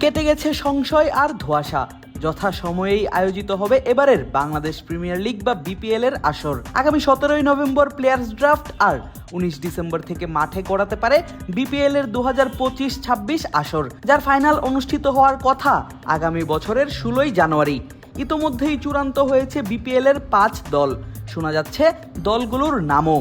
কেটে গেছে সংশয় আর ধোঁয়াশা। যথাসময়েই আয়োজিত হবে এবারের বাংলাদেশ প্রিমিয়ার লিগ বা বিপিএল এর আসর। আগামী সতেরোই নভেম্বর প্লেয়ার্স ড্রাফট আর উনিশ ডিসেম্বর থেকে মাঠে গড়াতে পারে বিপিএল এর দু হাজার পঁচিশ ছাব্বিশ আসর, যার ফাইনাল অনুষ্ঠিত হওয়ার কথা আগামী বছরের ষোলোই জানুয়ারি। ইতোমধ্যেই চূড়ান্ত হয়েছে বিপিএল এর পাঁচ দল। শোনা যাচ্ছে দলগুলোর নামও।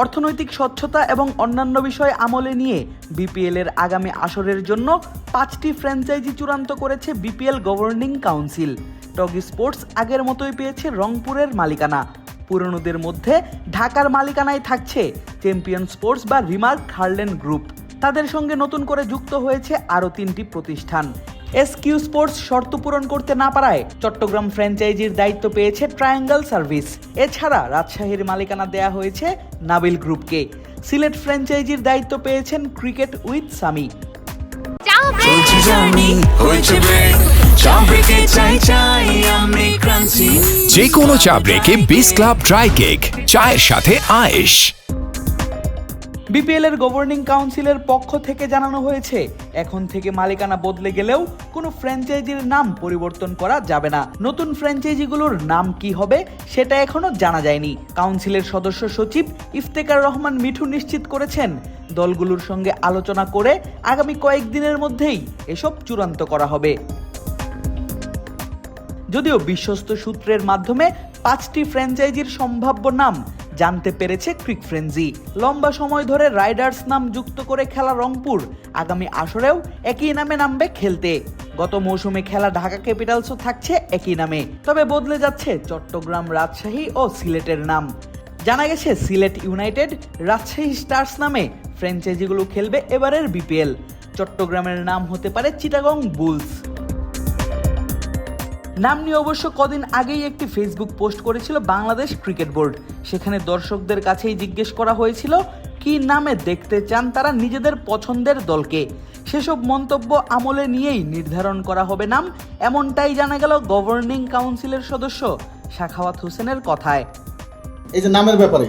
অর্থনৈতিক স্বচ্ছতা এবং অন্যান্য বিষয় আমলে নিয়ে বিপিএল এর আগামী আসরের জন্য পাঁচটি ফ্র্যাঞ্চাইজি চূড়ান্ত করেছে BPL governing council. Toggi sports আগের মতোই পেয়েছে রংপুরের মালিকানা। পুরনোদের মধ্যে ঢাকার মালিকানায় থাকছে চ্যাম্পিয়ন স্পোর্টস বা রিমার্ক হার্লেন গ্রুপ। তাদের সঙ্গে নতুন করে যুক্ত হয়েছে আরও তিনটি প্রতিষ্ঠান। এস কিউ স্পোর্টস শর্ত পূরণ করতে না পারায় চট্টগ্রাম ফ্র্যাঞ্চাইজির দায়িত্ব পেয়েছে ট্রায়াঙ্গেল সার্ভিস। এছাড়া রাজশাহীর মালিকানা দেয়া হয়েছে নাবিল গ্রুপকে। সিলেট ফ্র্যাঞ্চাইজির দায়িত্ব পেয়েছেন ক্রিকেট উইথ সামি। যে কোনো চা ব্রেকে বিস ক্লাব ড্রাই কেক চায়ের সাথে আয়েশ। বিপিএল এর গভর্নিং কাউন্সিলের পক্ষ থেকে জানানো হয়েছে, এখন থেকে মালিকানা বদলে গেলেও কোনো ফ্র্যাঞ্চাইজির নাম পরিবর্তন করা যাবে না। নতুন ফ্র্যাঞ্চাইজিগুলোর নাম কি হবে, সেটা এখনও জানা যায়নি। কাউন্সিলের সদস্য সচিব ইফতেকার রহমান মিঠু নিশ্চিত করেছেন, দলগুলোর সঙ্গে আলোচনা করে আগামী কয়েকদিনের মধ্যেই এসব চূড়ান্ত করা হবে। যদিও বিশ্বস্ত সূত্রের মাধ্যমে পাঁচটি ফ্র্যাঞ্চাইজির সম্ভাব্য নাম জানতে পেরেছে ক্রিক ফ্রেন্জি। লম্বা সময় ধরে রাইডার্স নাম যুক্ত করে খেলা রংপুর। আগামী আসরেও একই নামে নামবে খেলতে। গত মৌসুমে খেলা ঢাকা ক্যাপিটালসও থাকছে একই নামে। তবে বদলে যাচ্ছে চট্টগ্রাম রাজশাহী ও সিলেটের নাম। জানা গেছে, সিলেট ইউনাইটেড রাজশাহী স্টার্স নামে ফ্র্যাঞ্চাইজিগুলো খেলবে এবারের বিপিএল। চট্টগ্রামের নাম হতে পারে চিটাগং বুলস। নাম নিয়ে অবশ্য কদিন আগেই একটি ফেসবুক পোস্ট করেছিল বাংলাদেশ ক্রিকেট বোর্ড সেখানে দর্শকদের কাছেই জিজ্ঞেস করা হয়েছিল, কি নামে দেখতে চান তারা নিজেদের পছন্দের দলকে? সেসব মন্তব্য আমলে নিয়েই নির্ধারণ করা হবে নাম, এমনটাই জানা গেল গভর্নিং কাউন্সিলের সদস্য শাখাওয়াত হোসেনের কথায়। এই যে নামের ব্যাপারে,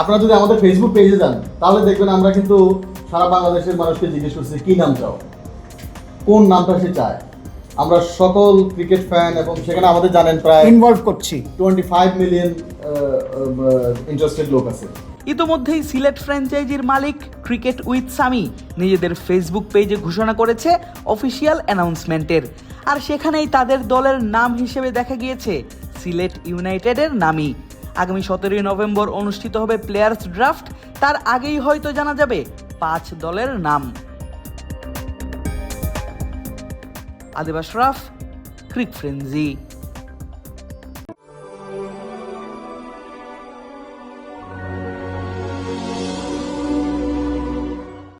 আপনারা যদি আমাদের ফেসবুক পেজে যান, তাহলে দেখবেন আমরা কিন্তু সারা বাংলাদেশের মানুষকে জিজ্ঞেস করছি, কি নাম চাও? কোন নামটা সে চায়? আমরা সকল ক্রিকেট ফ্যান এবং সেখানে আমাদের জানেন প্রায় ইনভলভ করছি। টোয়েন্টি ফাইভ মিলিয়ন ইন্টারেস্টেড লোক আছে। ইতোমধ্যেই সিলেট ফ্র্যাঞ্চাইজির মালিক ক্রিকেট উইথ সামি নিজেদের ফেসবুক পেজে ঘোষণা করেছে অফিসিয়াল অ্যানাউন্সমেন্টের আর সেখানেই তাদের দলের নাম হিসেবে দেখা গিয়েছে সিলেট ইউনাইটেডের নামই। আগামী সতেরোই নভেম্বর অনুষ্ঠিত হবে প্লেয়ার্স ড্রাফট তার আগেই হয়তো জানা যাবে পাঁচ দলের নাম। আদিবাস রাফ ক্রিক ফ্রেন্জি